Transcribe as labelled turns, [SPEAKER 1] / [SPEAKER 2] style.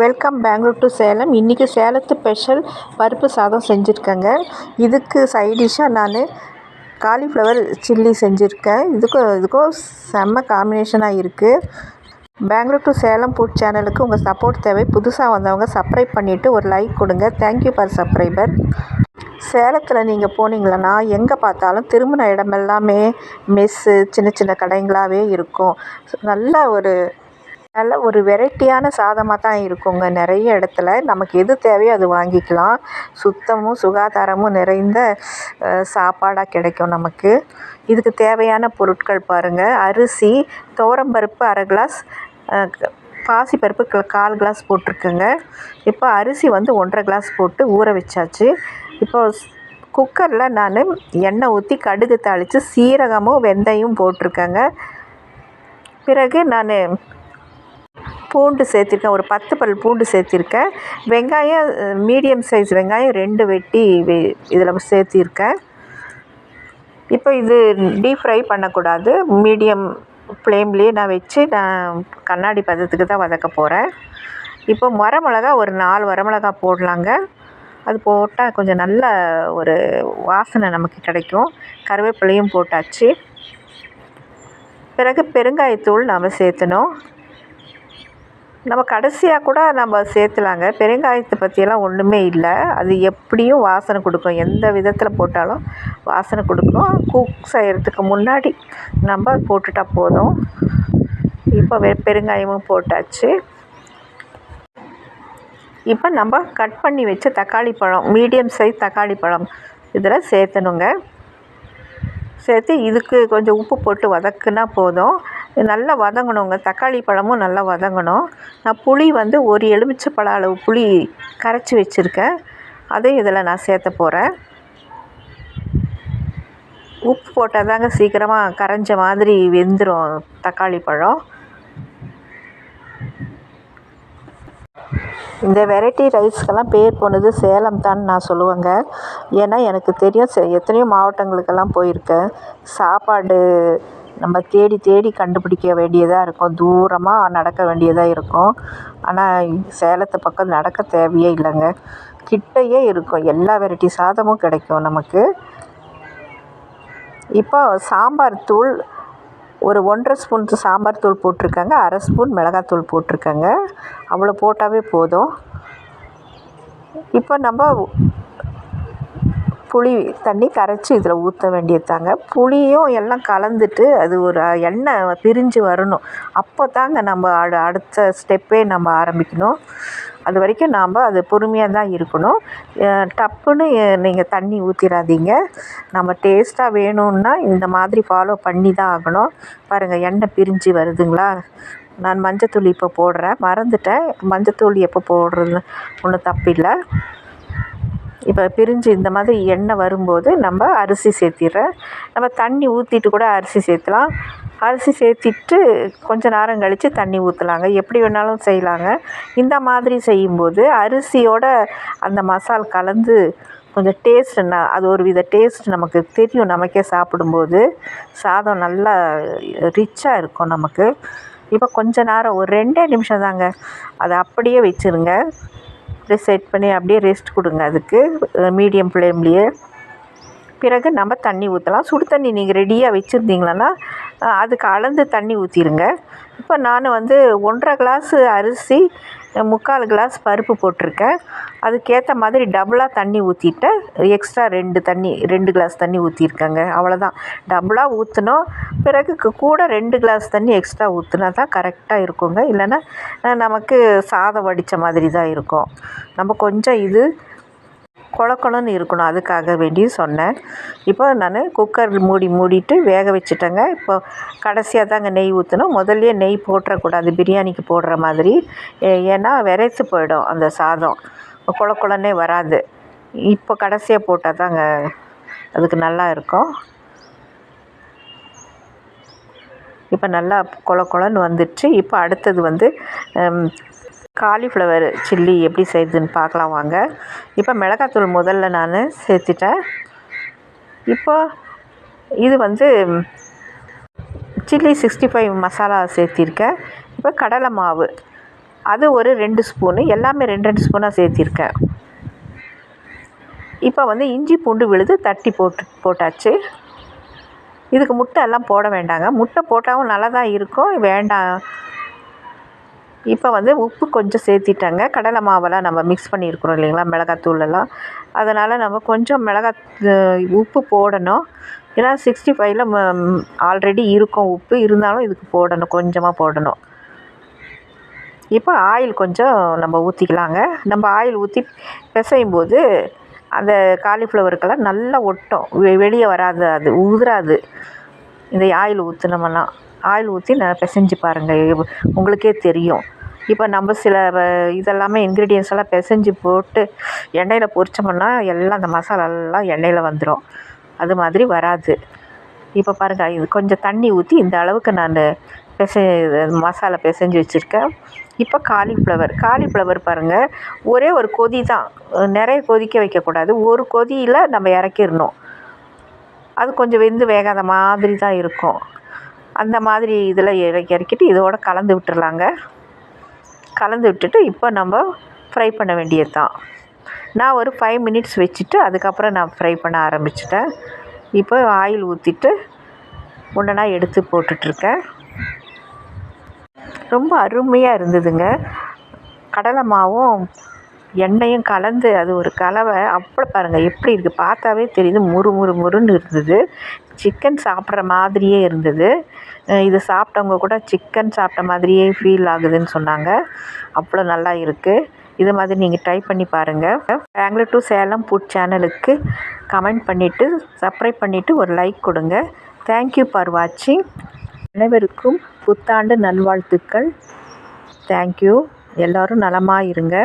[SPEAKER 1] Welcome Bangalore to Salem இன்றைக்கி சேலத்து special பருப்பு சாதம் செஞ்சுருக்கேங்க. இதுக்கு சைடிஷ்ஷாக நான் காலிஃப்ளவர் சில்லி செஞ்சுருக்கேன். இதுக்கும் இதுக்கும் செம்ம காம்பினேஷனாக இருக்குது பெங்களூர் டு சேலம் ஃபுட் சேனலுக்கு உங்கள் சப்போர்ட் தேவை. புதுசாக வந்தவங்க சப்ஸ்கிரைப் பண்ணிவிட்டு ஒரு லைக் கொடுங்க. தேங்க்யூ ஃபார் சப்ஸ்கிரைபர் சேலத்தில் நீங்கள் போனீங்களன்னா எங்கே பார்த்தாலும் திரும்பின இடமெல்லாமே மெஸ்ஸு சின்ன சின்ன கடைங்களாகவே இருக்கும். நல்ல ஒரு நல்ல ஒரு வெரைட்டியான சாதமாக தான் இருக்குங்க. நிறைய இடத்துல நமக்கு எது தேவையோ அது வாங்கிக்கலாம். சுத்தமும் சுகாதாரமும் நிறைந்த சாப்பாடாக கிடைக்கும் நமக்கு. இதுக்கு தேவையான பொருட்கள் பாருங்கள் அரிசி துவரம்பருப்பு அரை கிளாஸ் பாசிப்பருப்பு கால் கிளாஸ் போட்டிருக்குங்க. இப்போ அரிசி வந்து ஒன்றரை கிளாஸ் போட்டு ஊற வச்சாச்சு. இப்போ குக்கரில் நான் எண்ணெய் ஊற்றி கடுகு தாளித்து சீரகமும் வெந்தயம் போட்டிருக்கேங்க. பிறகு நான் பூண்டு சேர்த்திருக்கேன். ஒரு பத்து பல் பூண்டு சேர்த்திருக்கேன். வெங்காயம் மீடியம் சைஸ் வெங்காயம் ரெண்டு வெட்டி வெ இதில் சேர்த்திருக்கேன். இப்போ இது டீப் ஃப்ரை பண்ணக்கூடாது. மீடியம் ஃப்ளேம்லேயே நான் வச்சு நான் கண்ணாடி பதத்துக்கு தான் வதக்க போகிறேன் இப்போ வரமிளகா ஒரு நாலு வரமிளகா போடலாங்க. அது போட்டால் கொஞ்சம் நல்ல ஒரு வாசனை நமக்கு கிடைக்கும். கருவேப்பிலையும் போட்டாச்சு. பிறகு பெருங்காயத்தூள் நாம் சேர்த்தணும். நம்ம கடைசியாக கூட நம்ம சேர்த்துலாங்க. பெருங்காயத்தை பற்றியெல்லாம் ஒன்றுமே இல்லை. அது எப்படியும் வாசனை கொடுக்கும். எந்த விதத்தில் போட்டாலும் வாசனை கொடுக்கும். குக் செய்கிறதுக்கு முன்னாடி நம்ம போட்டுட்டா போதும். இப்போ வெ பெருங்காயமும் போட்டாச்சு. இப்போ நம்ம கட் பண்ணி வச்ச தக்காளி பழம் மீடியம் சைஸ் தக்காளி பழம் இதில் சேர்த்தணுங்க. சேர்த்து இதுக்கு கொஞ்சம் உப்பு போட்டு வதக்குனா போதும். நல்லா வதங்கணுங்க. தக்காளி பழமும் நல்லா வதங்கணும். நான் புளி வந்து ஒரு எலுமிச்சை அளவு புளி கரைச்சி வச்சுருக்கேன். அதையும் இதில் நான் சேர்த்த போகிறேன் உப்பு போட்டால் தாங்க சீக்கிரமாக கரைஞ்ச மாதிரி வெந்துடும் தக்காளி பழம். இந்த வெரைட்டி ரைஸ்க்கெல்லாம் பேர் போனது சேலம் தான் நான் சொல்லுவேங்க. ஏன்னா எனக்கு தெரியும் எத்தனையோ மாவட்டங்களுக்கெல்லாம் போயிருக்கேன். சாப்பாடு நம்ம தேடி தேடி கண்டுபிடிக்க வேண்டியதாக இருக்கும். தூரமாக நடக்க வேண்டியதாக இருக்கும். ஆனால் சேலத்து பக்கம் நடக்க தேவையே இல்லைங்க. கிட்டையே இருக்கும். எல்லா வெரைட்டி சாதமும் கிடைக்கும் நமக்கு. இப்போ சாம்பார் தூள் ஒரு ஒன்றரை ஸ்பூன் சாம்பார் தூள் போட்டிருக்காங்க. அரை ஸ்பூன் மிளகாத்தூள் போட்டிருக்காங்க. அவ்வளோ போட்டாவே போதும். இப்போ நம்ம புளி தண்ணி கரைச்சி இதில் ஊற்ற வேண்டியது தாங்க புளியும் எல்லாம் கலந்துட்டு அது ஒரு எண்ணெய் பிரிஞ்சு வரணும். அப்போ தாங்க நம்ம அடு அடுத்த ஸ்டெப்பே நம்ம ஆரம்பிக்கணும். அது வரைக்கும் நாம் அது பொறுமையாக தான் இருக்கணும். டப்புன்னு நீங்கள் தண்ணி ஊற்றிடாதீங்க நம்ம டேஸ்ட்டாக வேணும்னா இந்த மாதிரி ஃபாலோ பண்ணி தான் ஆகணும். பாருங்கள் எண்ணெய் பிரிஞ்சு வருதுங்களா? நான் மஞ்சத்தூள் இப்போ போடுறேன். மறந்துட்டேன். மஞ்சத்தூள் எப்போ போடுறது ஒன்றும் தப்பில்லை. இப்போ பிரிஞ்சு இந்த மாதிரி எண்ணெய் வரும்போது நம்ம அரிசி சேர்த்திடுறேன் நம்ம தண்ணி ஊற்றிட்டு கூட அரிசி சேர்த்துலாம் அரிசி சேர்த்திட்டு கொஞ்ச நேரம் கழித்து தண்ணி ஊற்றலாங்க எப்படி வேணாலும் செய்யலாங்க. இந்த மாதிரி செய்யும்போது அரிசியோட அந்த மசால் கலந்து கொஞ்சம் டேஸ்ட் அது ஒரு வித டேஸ்ட் நமக்கு தெரியும். நமக்கே சாப்பிடும்போது சாதம் நல்லா ரிச்சாக இருக்கும் நமக்கு. இப்போ கொஞ்ச நேரம் ஒரு ரெண்டே நிமிஷம் தாங்க. அதை அப்படியே வச்சுருங்க. அப்படியே செட் பண்ணி அப்படியே ரெஸ்ட் கொடுங்க அதுக்கு. மீடியம் ஃப்ளேம்லேயே பிறகு நம்ம தண்ணி ஊற்றலாம் சுடு தண்ணி நீங்கள் ரெடியாக வச்சுருந்தீங்கன்னா அதுக்கு அளந்து தண்ணி ஊற்றிடுங்க இப்போ நான் வந்து ஒன்றரை கிளாஸு அரிசி முக்கால் கிளாஸ் பருப்பு போட்டிருக்கேன். அதுக்கேற்ற மாதிரி டபுளாக தண்ணி ஊற்றிட்டேன் எக்ஸ்ட்ரா ரெண்டு தண்ணி ரெண்டு கிளாஸ் தண்ணி ஊற்றிருக்கேங்க அவ்வளோதான் டபுளாக ஊற்றினோம் பிறகு கூட ரெண்டு கிளாஸ் தண்ணி எக்ஸ்ட்ரா ஊற்றினா தான் கரெக்டாக இருக்குங்க. இல்லைன்னா நமக்கு சாதம் வடித்த மாதிரி தான் இருக்கும். நம்ம கொஞ்சம் இது கொழக்கொழன்னு இருக்கணும். அதுக்காக வேண்டி சொன்னேன். இப்போ நான் குக்கர் மூடி மூடிட்டு வேக வச்சுட்டேங்க. இப்போ கடைசியாக தாங்க நெய் ஊற்றணும் முதல்லையே நெய் போட்டுறக்கூடாது. பிரியாணிக்கு போடுற மாதிரி. ஏன்னா விரைச்சி போயிடும் அந்த சாதம். கொழக்கொழன்னே வராது. இப்போ கடைசியாக போட்டால் தாங்க அதுக்கு நல்லா இருக்கும். இப்போ நல்லா கொல கொலன்னு வந்துடுச்சு. இப்போ அடுத்தது வந்து காலிஃப்ளவர் சில்லி எப்படி செய்யுதுன்னு பார்க்கலாம் வாங்க. இப்போ மிளகாத்தூள் முதல்ல நான் சேர்த்துட்டேன். இப்போ இது வந்து சில்லி சிக்ஸ்டி ஃபைவ் மசாலா சேர்த்திருக்கேன். இப்போ கடலை மாவு. அது ஒரு ரெண்டு ஸ்பூனு. எல்லாமே ரெண்டு ரெண்டு ஸ்பூனாக சேர்த்திருக்கேன். இப்போ வந்து இஞ்சி பூண்டு விழுது தட்டி போட்டு போட்டாச்சு. இதுக்கு முட்டை எல்லாம் போட வேண்டாங்க. முட்டை போட்டாலும் நல்லா தான் இருக்கும். வேண்டாம். இப்போ வந்து உப்பு கொஞ்சம் சேர்த்திட்டாங்க. கடலை மாவெல்லாம் நம்ம மிக்ஸ் பண்ணியிருக்கிறோம் இல்லைங்களா மிளகாத்தூளெல்லாம் அதனால் நம்ம கொஞ்சம் மிளகா உப்பு போடணும். ஏன்னா சிக்ஸ்டி ஃபைவ்ல ஆல்ரெடி இருக்கும் உப்பு. இருந்தாலும் இதுக்கு போடணும் கொஞ்சமாக போடணும். இப்போ ஆயில் கொஞ்சம் நம்ம ஊற்றிக்கலாங்க நம்ம ஆயில் ஊற்றி பிசையும் போது அந்த காலிஃப்ளவருக்கெல்லாம் நல்லா ஒட்டும். வெ- வெளியே வராது அது உதிராது இந்த ஆயில் ஊற்றுனோம்னா ஆயில் ஊற்றி நான் பிசைஞ்சு பாருங்கள் உங்களுக்கே தெரியும். இப்போ நம்ம சில வ- இதெல்லாமே இன்க்ரீடியன்ஸ் எல்லாம் பிசைஞ்சு போட்டு எண்ணெயில் பொரிச்சோம்னா எல்லாம் அந்த மசாலா எல்லாம் எண்ணெயில் வந்துடும் அது மாதிரி வராது. இப்போ பாருங்கள் இது கொஞ்சம் தண்ணி ஊற்றி இந்த அளவுக்கு நான் பிசை மசாலா பிசைஞ்சு வச்சுருக்கேன். இப்போ காலிஃப்ளவர் காலிஃப்ளவர் பாருங்கள் ஒரே ஒரு கொதி தான். நிறைய கொதிக்க வைக்கக்கூடாது. ஒரு கொதியில் நம்ம இறக்கிடணும். அது கொஞ்சம் வெந்து வேகாத மாதிரி தான் இருக்கும். அந்த மாதிரி இதில் இறக்கி இறக்கிட்டு இதோட கலந்து விட்டுறலாங்க. கலந்து விட்டுட்டு இப்போ நம்ம ஃப்ரை பண்ண வேண்டியது தான் நான் ஒரு ஃபைவ் மினிட்ஸ் வச்சுட்டு அதுக்கப்புறம் நான் ஃப்ரை பண்ண ஆரம்பிச்சிட்டேன். இப்போ ஆயில் ஊற்றிட்டு ஒன்றா எடுத்து போட்டுட்ருக்கேன். ரொம்ப அருமையாக இருந்ததுங்க. கடலை மாவும் எண்ணெயும் கலந்து அது ஒரு கலவை. அப்படி பாருங்கள் எப்படி இருக்குது பார்த்தாவே தெரியுது முறு முறு முறுன்னு இருந்தது. சிக்கன் சாப்பிட்ற மாதிரியே இருந்தது. இது சாப்பிட்டவங்க கூட சிக்கன் சாப்பிட்ட மாதிரியே ஃபீல் ஆகுதுன்னு சொன்னாங்க. அவ்வளோ நல்லா இருக்குது இது மாதிரி நீங்கள் ட்ரை பண்ணி பாருங்கள் பெங்களூர் டு சேலம் ஃபுட் சேனலுக்கு கமெண்ட் பண்ணிவிட்டு சப்ஸ்கிரைப் பண்ணிவிட்டு ஒரு லைக் கொடுங்க. தேங்க்யூ ஃபார் வாட்சிங் அனைவருக்கும் புத்தாண்டு நல்வாழ்த்துக்கள். தேங்க்யூ எல்லோரும் நலமாக இருங்க.